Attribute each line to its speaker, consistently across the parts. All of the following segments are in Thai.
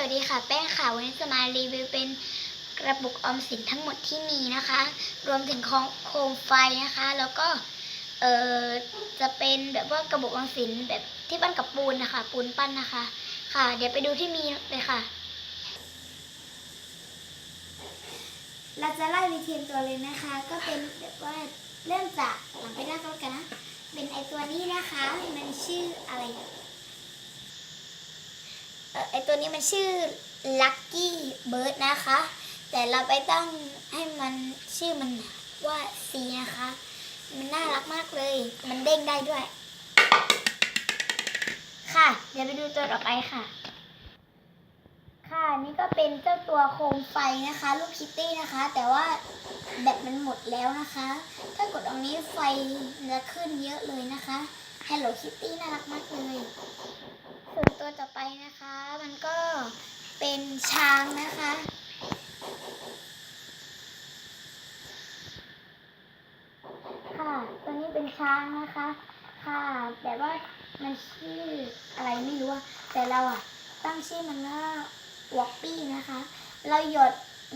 Speaker 1: วัสดีค่ะแป้งค่ะ วันนี้จะมารีวิวเป็นกระปุกออมสินทั้งหมดที่มีนะคะ รวมถึงของโคมไฟนะคะ แล้วก็เออจะเป็นแบบว่ากระปุกออมสินแบบที่ปั้นกับปูนนะคะ ปูนปั้นนะคะ ค่ะ เดี๋ยวไปดูที่มีเลยค่ะ เราจะไล่วิธีตัวเลยนะคะ ก็เป็นแบบว่าเริ่มจากหลังไปด้านต้นกันนะ เป็นไอตัวนี้นะคะ มันชื่ออะไร ตัวนี้มันชื่อ Lucky Bird นะคะ แต่เราไปตั้งให้มันชื่อมันว่า C นะคะ มันน่ารักมากเลย มันเด้งได้ด้วย ค่ะ เดี๋ยวไปดูตัวต่อไปค่ะ ค่ะนี่ก็เป็นเจ้าตัวโคมไฟนะคะรูปคิตตี้นะคะ แต่ว่าแบตมันหมดแล้วนะคะ ถ้ากดตรงนี้ไฟจะขึ้นเยอะเลยนะคะ Hello Kitty น่ารักมากเลยส่วนตัวต่อไปนะคะ มันก็เป็นช้างนะคะ ค่ะ ตัวนี้เป็นช้างนะคะ ค่ะ แต่ว่ามันชื่ออะไรไม่รู้อะแต่เราอะตั้งชื่อมันว่าวอกปี้นะคะ เราหยด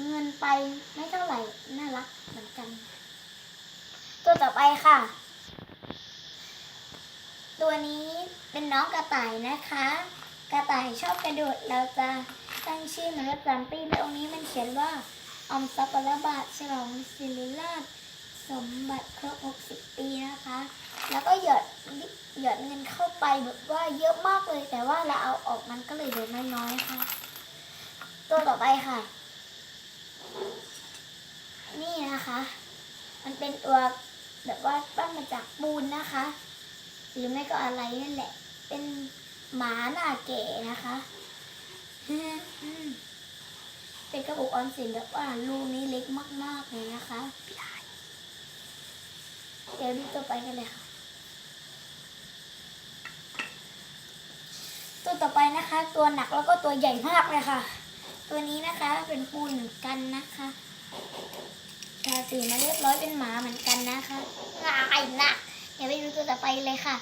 Speaker 1: เงินไปไม่เท่าไหร่ น่ารักเหมือนกัน ตัวต่อไปค่ะ ตัวนี้เป็นน้องกระต่ายนะคะ กระต่ายชอบกระโดดเราจะตั้งชื่อมันว่าจัมปี้ตรงนี้มันเขียนว่าออมทรัพย์ปรบาทฉลองศิริราชสมบัติครบ 60 ปีนะคะ แล้วก็หยดหยดเงินเข้าไปแบบว่าเยอะมากเลย แต่ว่าเราเอาออกมันก็เลยเหลือน้อยๆค่ะ ตัวต่อไปค่ะ นี่นะคะ มันเป็นตัวแบบว่าปั้นมาจากปูนนะคะ หรือไม่ก็อะไรนั่นแหละ เป็นหมาหน้าเก๋นะคะเป็นกระปุกออมสินแบบว่าลูกนี้เล็กมากๆเลยนะคะเดี๋ยวดูตัวไปกันเลยค่ะตัวต่อไปนะคะ ตัวหนักแล้วก็ตัวใหญ่มากเลยค่ะ ตัวนี้นะคะเป็นปูนเหมือนกันนะคะทาสีมาเรียบร้อยเป็นหมาเหมือนกันนะคะลายหนัก เดี๋ยวไปดูตัวต่อไปเลยค่ะ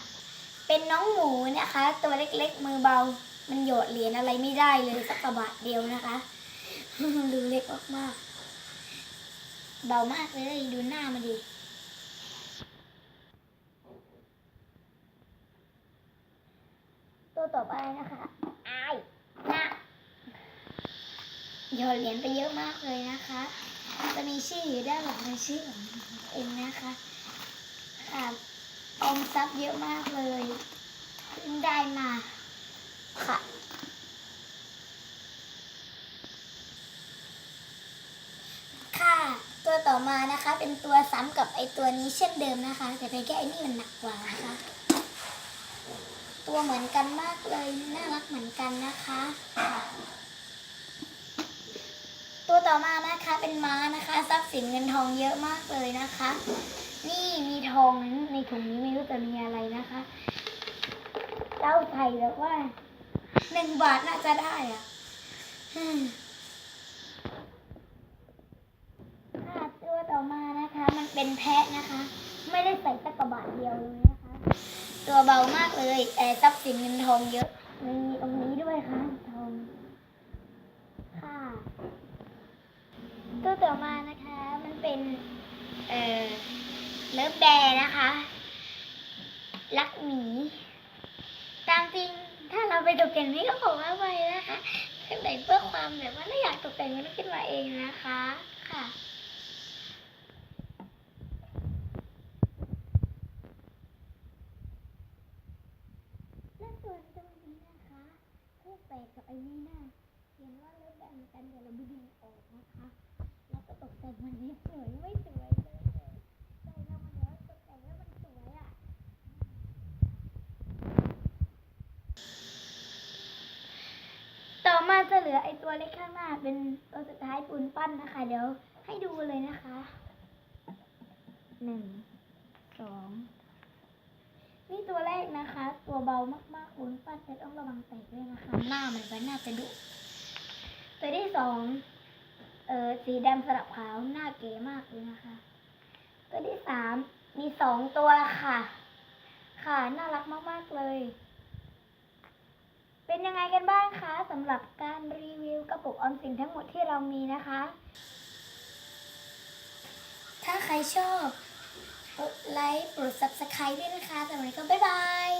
Speaker 1: เป็นน้องหมูนะคะ ตัวเล็กๆมือเบา มันโยดเหรียญอะไรไม่ได้เลยสักกระบาทเดียวนะคะดูเล็กมากๆเบามากเลยดูหน้ามันดิตัวต่อไปนะคะอายหน้าโยนเหรียญไปเยอะมากเลยนะคะ จะมีชื่ออยู่ด้านหลังเป็นชื่อของเองนะคะค่ะ ออมทรัพย์เยอะมากเลยเพิ่งได้มาค่ะ ค่ะ ตัวต่อมานะคะ เป็นตัวซ้ำกับไอตัวนี้เช่นเดิมนะคะ แต่เพียงแค่ไอนี่มันหนักกว่านะคะ ตัวเหมือนกันมากเลยน่ารักเหมือนกันนะคะตัวต่อมานะคะเป็นม้านะคะ ทรัพย์สินเงินทองเยอะมากเลยนะคะ นี่มีทองใน ถุงนี้ไม่รู้จะมีอะไรนะคะเจ้าไทยแบบว่าหนึ่งบาทน่าจะได้อะอืมค่ะตัวต่อมานะคะ มันเป็นแพะนะคะ ไม่ได้ใส่สักกระบาทเดียวเลยนะคะ ตัวเบามากเลยแต่ทรัพย์สินเงินทองเยอะมีตรงนี้ด้วยค่ะทองค่ะตัวต่อมานะคะ มันเป็น เอ่อเลิฟแบร์นะคะ รักหมี ตามจริง ถ้าเราไป ตกแต่งนี่ก็ขอว่าไปนะคะขึ้นไปเพื่อความแบบว่าเราอยากตกแต่งมันขึ้นมาเองนะคะ ค่ะและส่วนตรงนี้นะคะคู่แปกกับไอ้นี่นะเขียนว่าเลิฟแบร์เหมือนกันเดี๋ยวเราไปดึงออกนะคะ แล้วก็ตกแต่งมันนิดหน่อยไม่สวยเลยใจเรามันแล้วตกแต่งแล้วมันสวยอะ ต่อมาจะเห ลือไอตัวเล็กข้างหน้า เป็นตัวสุดท้ายปูนปั้นนะคะ เดี๋ยวให้ดูเลยนะคะหนึ่งสองนี่ตัวแรกนะคะ ตัวเบามากๆปูนปั้นแต่ต้องระวังแตกด้วยนะคะ หน้ามันก็น่าจะดุตัวที่สองเออสีดำสลับขาวหน้าเก๋มากเลยนะคะ ตัวที่สามมีสองตัวค่ะ ค่ะน่ารักมากๆเลย เป็นยังไงกันบ้างคะสำหรับการรีวิวกระปุกออมสินทั้งหมดที่เรามีนะคะ ถ้าใครชอบ กดไลค์กด subscribe ด้วยนะคะสำหรับวันนี้ก็บ๊ายบาย